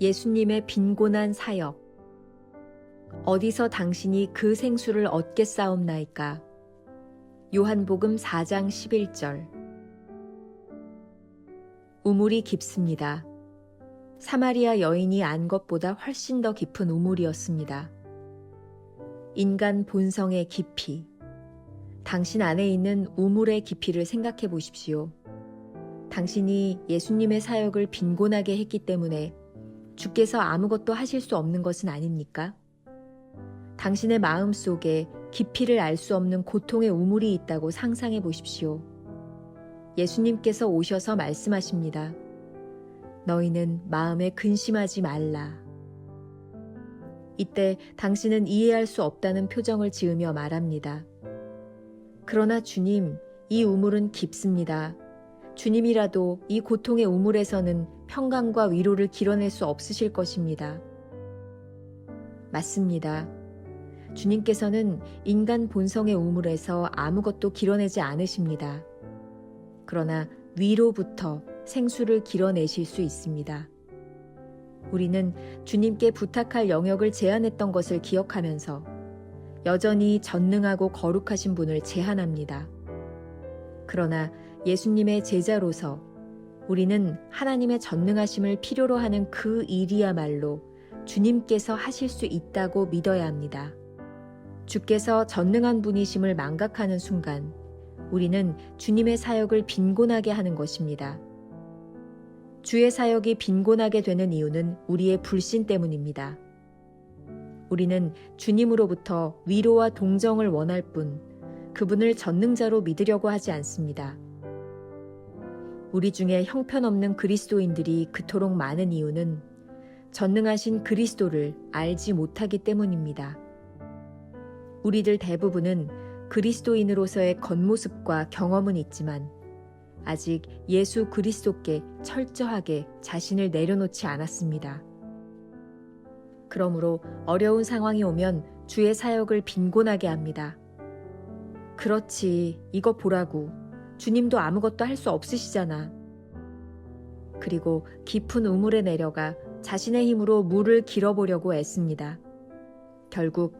예수님의 빈곤한 사역. 어디서 당신이 그 생수를 얻겠사옵나이까? 요한복음 4장 11절. 우물이 깊습니다. 사마리아 여인이 안 것보다 훨씬 더 깊은 우물이었습니다. 인간 본성의 깊이. 당신 안에 있는 우물의 깊이를 생각해 보십시오. 당신이 예수님의 사역을 빈곤하게 했기 때문에 주께서 아무것도 하실 수 없는 것은 아닙니까? 당신의 마음 속에 깊이를 알 수 없는 고통의 우물이 있다고 상상해 보십시오. 예수님께서 오셔서 말씀하십니다. 너희는 마음에 근심하지 말라. 이때 당신은 이해할 수 없다는 표정을 지으며 말합니다. 그러나 주님, 이 우물은 깊습니다. 주님이라도 이 고통의 우물에서는 평강과 위로를 길어낼 수 없으실 것입니다. 맞습니다. 주님께서는 인간 본성의 우물에서 아무것도 길어내지 않으십니다. 그러나 위로부터 생수를 길어내실 수 있습니다. 우리는 주님께 부탁할 영역을 제한했던 것을 기억하면서 여전히 전능하고 거룩하신 분을 제한합니다. 그러나 예수님의 제자로서 우리는 하나님의 전능하심을 필요로 하는 그 일이야말로 주님께서 하실 수 있다고 믿어야 합니다. 주께서 전능한 분이심을 망각하는 순간 우리는 주님의 사역을 빈곤하게 하는 것입니다. 주의 사역이 빈곤하게 되는 이유는 우리의 불신 때문입니다. 우리는 주님으로부터 위로와 동정을 원할 뿐 그분을 전능자로 믿으려고 하지 않습니다. 우리 중에 형편없는 그리스도인들이 그토록 많은 이유는 전능하신 그리스도를 알지 못하기 때문입니다. 우리들 대부분은 그리스도인으로서의 겉모습과 경험은 있지만 아직 예수 그리스도께 철저하게 자신을 내려놓지 않았습니다. 그러므로 어려운 상황이 오면 주의 사역을 빈곤하게 합니다. 그렇지, 이거 보라고. 주님도 아무것도 할 수 없으시잖아. 그리고 깊은 우물에 내려가 자신의 힘으로 물을 길어보려고 애씁니다. 결국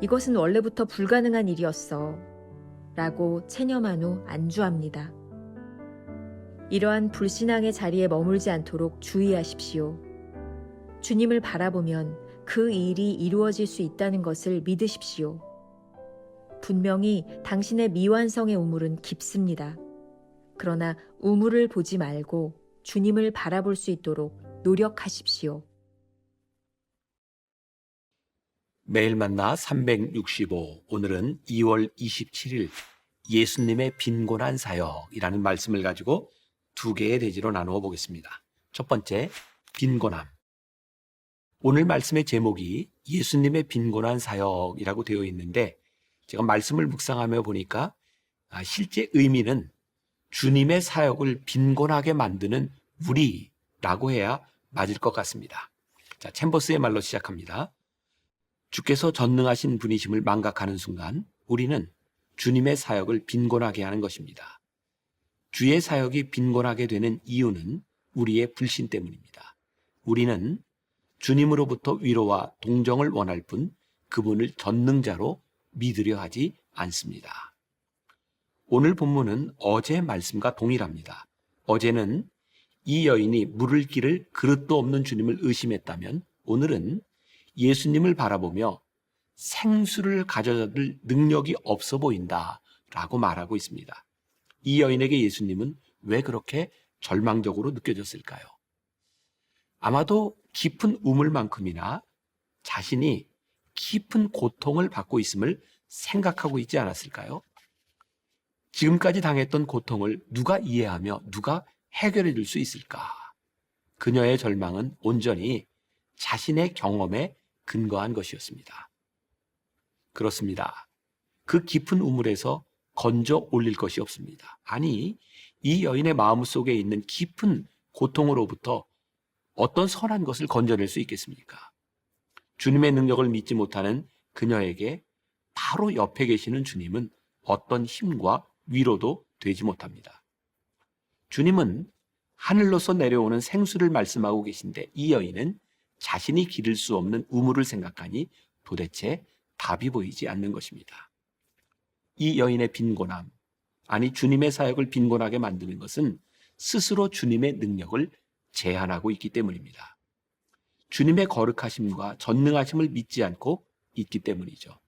이것은 원래부터 불가능한 일이었어. 라고 체념한 후 안주합니다. 이러한 불신앙의 자리에 머물지 않도록 주의하십시오. 주님을 바라보면 그 일이 이루어질 수 있다는 것을 믿으십시오. 분명히 당신의 미완성의 우물은 깊습니다. 그러나 우물을 보지 말고 주님을 바라볼 수 있도록 노력하십시오. 매일 만나 365 오늘은 2월 27일 예수님의 빈곤한 사역이라는 말씀을 가지고 두 개의 대지로 나누어 보겠습니다. 첫 번째 빈곤함. 오늘 말씀의 제목이 예수님의 빈곤한 사역이라고 되어 있는데 제가 말씀을 묵상하며 보니까 아, 실제 의미는 주님의 사역을 빈곤하게 만드는 우리라고 해야 맞을 것 같습니다. 자, 챔버스의 말로 시작합니다. 주께서 전능하신 분이심을 망각하는 순간 우리는 주님의 사역을 빈곤하게 하는 것입니다. 주의 사역이 빈곤하게 되는 이유는 우리의 불신 때문입니다. 우리는 주님으로부터 위로와 동정을 원할 뿐 그분을 전능자로 믿으려 하지 않습니다. 오늘 본문은 어제 말씀과 동일합니다. 어제는 이 여인이 물을 길을 그릇도 없는 주님을 의심했다면 오늘은 예수님을 바라보며 생수를 가져다들 능력이 없어 보인다 라고 말하고 있습니다. 이 여인에게 예수님은 왜 그렇게 절망적으로 느껴졌을까요? 아마도 깊은 우물만큼이나 자신이 깊은 고통을 받고 있음을 생각하고 있지 않았을까요? 지금까지 당했던 고통을 누가 이해하며 누가 해결해 줄 수 있을까? 그녀의 절망은 온전히 자신의 경험에 근거한 것이었습니다. 그렇습니다. 그 깊은 우물에서 건져 올릴 것이 없습니다. 아니, 이 여인의 마음 속에 있는 깊은 고통으로부터 어떤 선한 것을 건져낼 수 있겠습니까? 주님의 능력을 믿지 못하는 그녀에게 바로 옆에 계시는 주님은 어떤 힘과 위로도 되지 못합니다. 주님은 하늘로서 내려오는 생수를 말씀하고 계신데 이 여인은 자신이 기를 수 없는 우물을 생각하니 도대체 답이 보이지 않는 것입니다. 이 여인의 빈곤함, 아니 주님의 사역을 빈곤하게 만드는 것은 스스로 주님의 능력을 제한하고 있기 때문입니다. 주님의 거룩하심과 전능하심을 믿지 않고 있기 때문이죠.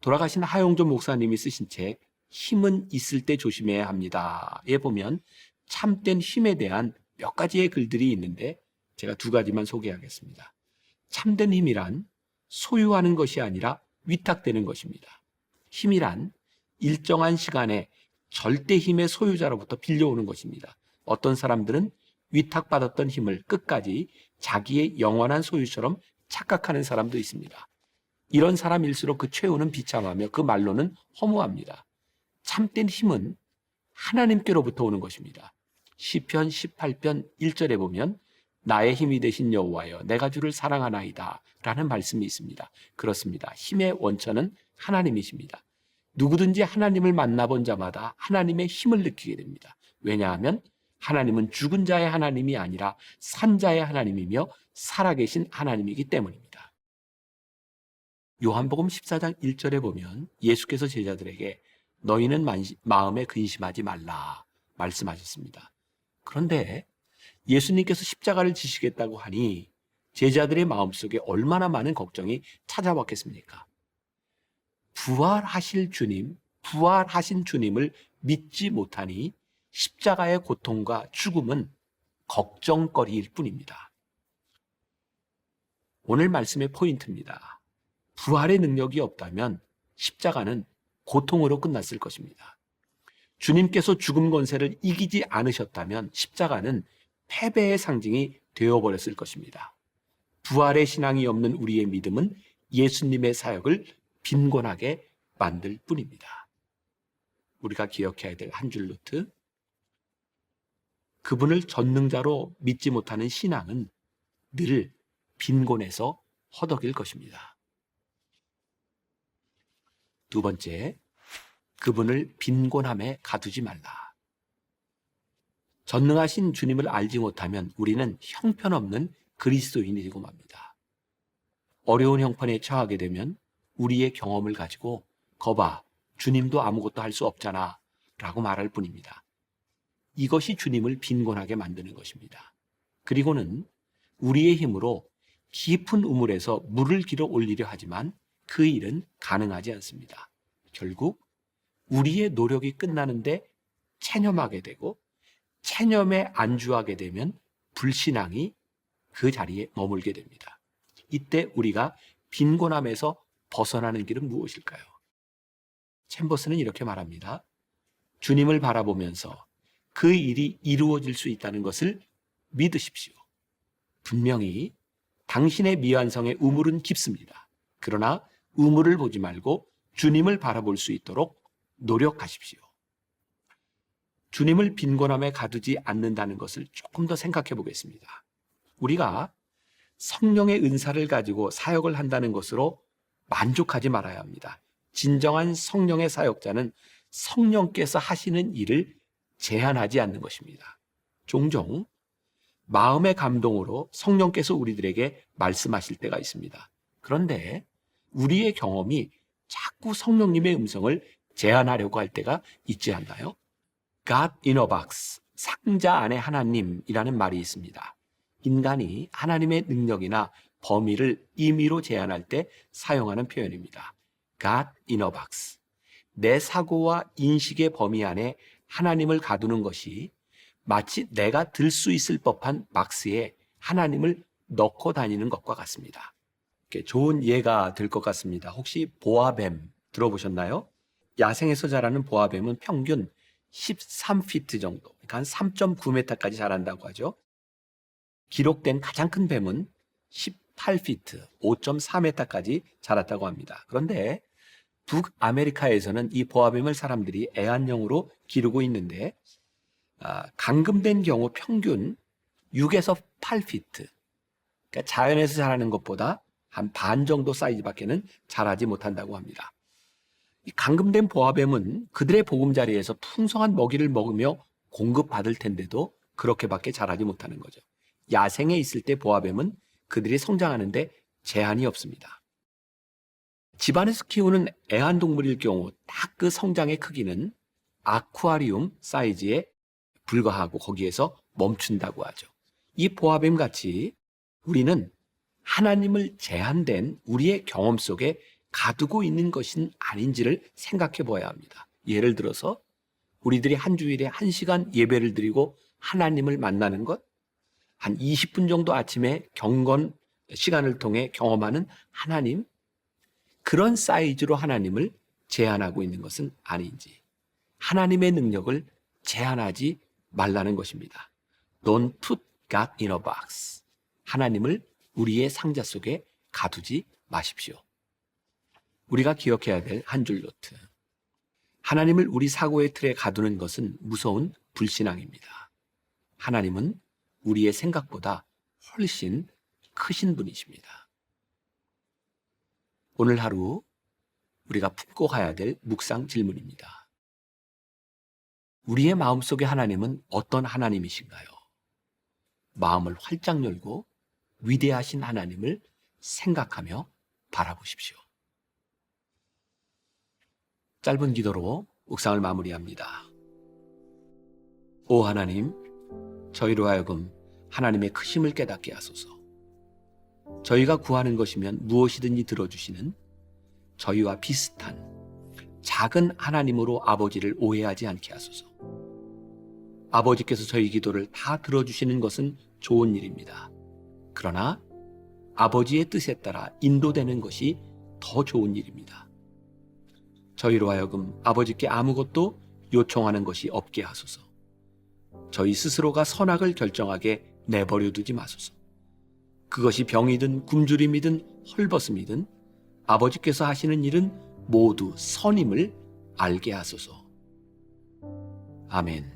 돌아가신 하용조 목사님이 쓰신 책 힘은 있을 때 조심해야 합니다에 보면 참된 힘에 대한 몇 가지의 글들이 있는데 제가 두 가지만 소개하겠습니다. 참된 힘이란 소유하는 것이 아니라 위탁되는 것입니다. 힘이란 일정한 시간에 절대 힘의 소유자로부터 빌려오는 것입니다. 어떤 사람들은 위탁받았던 힘을 끝까지 자기의 영원한 소유처럼 착각하는 사람도 있습니다. 이런 사람일수록 그 최후는 비참하며 그 말로는 허무합니다. 참된 힘은 하나님께로부터 오는 것입니다. 시편 18편 1절에 보면 나의 힘이 되신 여호와여 내가 주를 사랑하나이다 라는 말씀이 있습니다. 그렇습니다. 힘의 원천은 하나님이십니다. 누구든지 하나님을 만나본 자마다 하나님의 힘을 느끼게 됩니다. 왜냐하면 하나님은 죽은 자의 하나님이 아니라 산 자의 하나님이며 살아계신 하나님이기 때문입니다. 요한복음 14장 1절에 보면 예수께서 제자들에게 너희는 마음에 근심하지 말라 말씀하셨습니다. 그런데 예수님께서 십자가를 지시겠다고 하니 제자들의 마음속에 얼마나 많은 걱정이 찾아왔겠습니까? 부활하실 주님, 부활하신 주님을 믿지 못하니 십자가의 고통과 죽음은 걱정거리일 뿐입니다. 오늘 말씀의 포인트입니다. 부활의 능력이 없다면 십자가는 고통으로 끝났을 것입니다. 주님께서 죽음 권세를 이기지 않으셨다면 십자가는 패배의 상징이 되어버렸을 것입니다. 부활의 신앙이 없는 우리의 믿음은 예수님의 사역을 빈곤하게 만들 뿐입니다. 우리가 기억해야 될 한 줄 노트. 그분을 전능자로 믿지 못하는 신앙은 늘 빈곤에서 허덕일 것입니다. 두 번째, 그분을 빈곤함에 가두지 말라. 전능하신 주님을 알지 못하면 우리는 형편없는 그리스도인이 되고 맙니다. 어려운 형편에 처하게 되면 우리의 경험을 가지고 거봐, 주님도 아무것도 할 수 없잖아 라고 말할 뿐입니다. 이것이 주님을 빈곤하게 만드는 것입니다. 그리고는 우리의 힘으로 깊은 우물에서 물을 길어 올리려 하지만 그 일은 가능하지 않습니다. 결국 우리의 노력이 끝나는데 체념하게 되고 체념에 안주하게 되면 불신앙이 그 자리에 머물게 됩니다. 이때 우리가 빈곤함에서 벗어나는 길은 무엇일까요? 챔버스는 이렇게 말합니다. 주님을 바라보면서 그 일이 이루어질 수 있다는 것을 믿으십시오. 분명히 당신의 미완성의 우물은 깊습니다. 그러나 우물을 보지 말고 주님을 바라볼 수 있도록 노력하십시오. 주님을 빈곤함에 가두지 않는다는 것을 조금 더 생각해 보겠습니다. 우리가 성령의 은사를 가지고 사역을 한다는 것으로 만족하지 말아야 합니다. 진정한 성령의 사역자는 성령께서 하시는 일을 제한하지 않는 것입니다. 종종 마음의 감동으로 성령께서 우리들에게 말씀하실 때가 있습니다. 그런데 우리의 경험이 자꾸 성령님의 음성을 제한하려고 할 때가 있지 않나요? God in a box, 상자 안에 하나님이라는 말이 있습니다. 인간이 하나님의 능력이나 범위를 임의로 제한할 때 사용하는 표현입니다. God in a box. 내 사고와 인식의 범위 안에 하나님을 가두는 것이 마치 내가 들 수 있을 법한 박스에 하나님을 넣고 다니는 것과 같습니다. 좋은 예가 될 것 같습니다. 혹시 보아뱀 들어보셨나요? 야생에서 자라는 보아뱀은 평균 13피트 정도, 그러니까 한 3.9m까지 자란다고 하죠. 기록된 가장 큰 뱀은 18피트, 5.4m까지 자랐다고 합니다. 그런데 북아메리카에서는 이 보아뱀을 사람들이 애완용으로 기르고 있는데 아, 감금된 경우 평균 6에서 8피트. 그러니까 자연에서 자라는 것보다 한 반 정도 사이즈밖에는 자라지 못한다고 합니다. 이 감금된 보아뱀은 그들의 보금자리에서 풍성한 먹이를 먹으며 공급받을 텐데도 그렇게밖에 자라지 못하는 거죠. 야생에 있을 때 보아뱀은 그들이 성장하는데 제한이 없습니다. 집안에서 키우는 애완동물일 경우 딱 그 성장의 크기는 아쿠아리움 사이즈에 불과하고 거기에서 멈춘다고 하죠. 이 보아뱀 같이 우리는 하나님을 제한된 우리의 경험 속에 가두고 있는 것인 아닌지를 생각해 보아야 합니다. 예를 들어서 우리들이 한 주일에 한 시간 예배를 드리고 하나님을 만나는 것, 한 20분 정도 아침에 경건 시간을 통해 경험하는 하나님, 그런 사이즈로 하나님을 제한하고 있는 것은 아닌지, 하나님의 능력을 제한하지 말라는 것입니다. Don't put God in a box. 하나님을 우리의 상자 속에 가두지 마십시오. 우리가 기억해야 될 한 줄 노트. 하나님을 우리 사고의 틀에 가두는 것은 무서운 불신앙입니다. 하나님은 우리의 생각보다 훨씬 크신 분이십니다. 오늘 하루 우리가 품고 가야 될 묵상 질문입니다. 우리의 마음속에 하나님은 어떤 하나님이신가요? 마음을 활짝 열고 위대하신 하나님을 생각하며 바라보십시오. 짧은 기도로 묵상을 마무리합니다. 오 하나님, 저희로 하여금 하나님의 크심을 깨닫게 하소서. 저희가 구하는 것이면 무엇이든지 들어주시는 저희와 비슷한 작은 하나님으로 아버지를 오해하지 않게 하소서. 아버지께서 저희 기도를 다 들어주시는 것은 좋은 일입니다. 그러나 아버지의 뜻에 따라 인도되는 것이 더 좋은 일입니다. 저희로 하여금 아버지께 아무것도 요청하는 것이 없게 하소서. 저희 스스로가 선악을 결정하게 내버려 두지 마소서. 그것이 병이든 굶주림이든 헐벗음이든 아버지께서 하시는 일은 모두 선임을 알게 하소서. 아멘.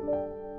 Thank you.